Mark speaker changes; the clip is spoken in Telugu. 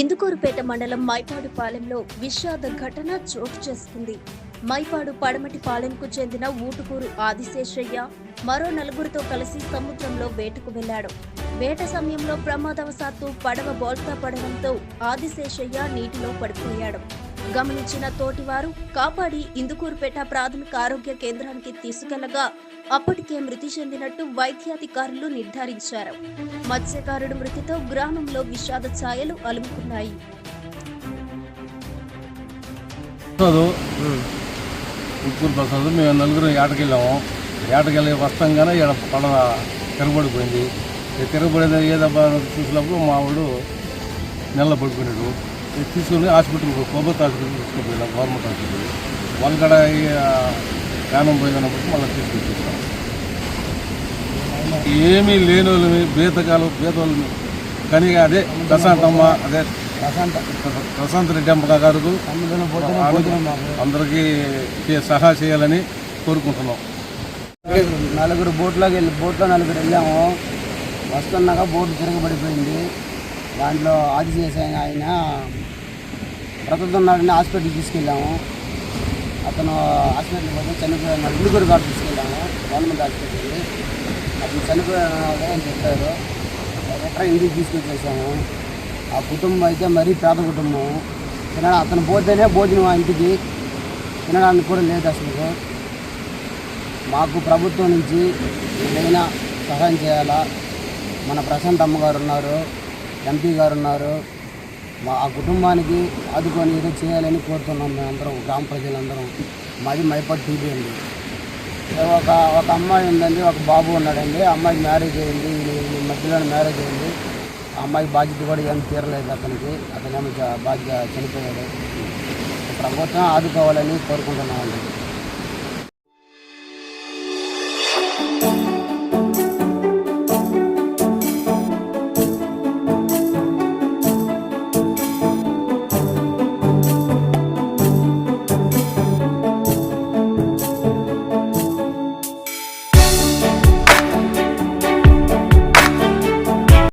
Speaker 1: ఇందుకూరుపేట మండలం మైపాడు పాలెంలో విషాద ఘటన చోటు చేసుకుంది. మైపాడు పడమటి పాలెంకు చెందిన ఊటుకూరు ఆదిశేషయ్య మరో నలుగురితో కలిసి సముద్రంలో వేటకు వెళ్ళాడు వేట సమయంలో ప్రమాదవశాత్తు పడవ బోల్తా పడడంతో ఆదిశేషయ్య నీటిలో పడిపోయాడు. గమనించిన తోటివారు కాపాడి ఇందుకూరుపేట ప్రాథమిక ఆరోగ్య కేంద్రానికి తీసుకెళ్ళగా అప్పటికే మృతి చెందినట్టు వైద్యాధికారులు నిర్ధారించారు. మత్స్యకారుడు మృతితో గ్రామంలో విషాద ఛాయలు అలుముకున్నాయి.
Speaker 2: ప్రసాద్ ప్రసాద్ మేము నలుగురు ఏటకెళ్ళాము. ఏటకెళ్ళి వస్తాంగానే ఇక్కడ పడవ తిరగబడిపోయింది. తిరగబడేది ఏదబ్బా చూసినప్పుడు మా వాడు నెల పడిపోయినాడు తీసుకుని హాస్పిటల్ కోబత్ హాస్పిటల్ తీసుకుపోయినాం గవర్నమెంట్ హాస్పిటల్ వాళ్ళకడ ప్రాణం పోయిందన్నప్పుడు మళ్ళీ తీసుకొచ్చేసాం ఏమీ లేని వాళ్ళని బీతకాలు బీతోళ్ళని కానీ అదే ప్రశాంతమ్మ అదే
Speaker 3: ప్రశాంత్
Speaker 2: రెడ్డి అమ్మ గారు అందరికీ సహా చేయాలని కోరుకుంటున్నాం.
Speaker 3: నలుగురు బోట్లోకి వెళ్ళి బోట్లో నలుగురు వెళ్ళాము. వస్తున్నాక బోటు తిరగబడిపోయింది. దాంట్లో ఆది చేసే ఆయన బ్రతుకుతున్నాడని హాస్పిటల్కి తీసుకెళ్ళాము. అతను హాస్పిటల్కి పోతే చనిపోయిన ఇందుగురు గారు తీసుకెళ్ళాము. గవర్నమెంట్ హాస్పిటల్కి. అతను చనిపోయాడు అని చెప్పారు. ఎక్కడ ఇంటికి తీసుకొచ్చేసాము? ఆ కుటుంబం అయితే మరీ పేద కుటుంబం. తినడా అతను పోతేనే భోజనం ఆ ఇంటికి. తినడానికి కూడా లేదు అసలు. మాకు ప్రభుత్వం నుంచి ఏదైనా సహాయం చేయాలా? మన ప్రశాంత్ అమ్మగారు ఉన్నారు ఎంపీ గారు ఉన్నారు. మా ఆ కుటుంబానికి ఆదుకొని ఏదో చేయాలని కోరుతున్నాం మేమందరం గ్రామ ప్రజలందరం. మాది మైపట్ టీవీ అండి. ఒక ఒక అమ్మాయి ఉందండి ఒక బాబు ఉన్నాడండి. ఆ అమ్మాయికి మ్యారేజ్ అయింది ఈ- మధ్యలోనే మ్యారేజ్ అయింది. అమ్మాయి బాధ్యత కూడా ఏం తీరలేదు అతనికి. అతనేమో బాధ్యత చనిపోయాడు. ప్రభుత్వం ఆదుకోవాలని కోరుకుంటున్నామండి.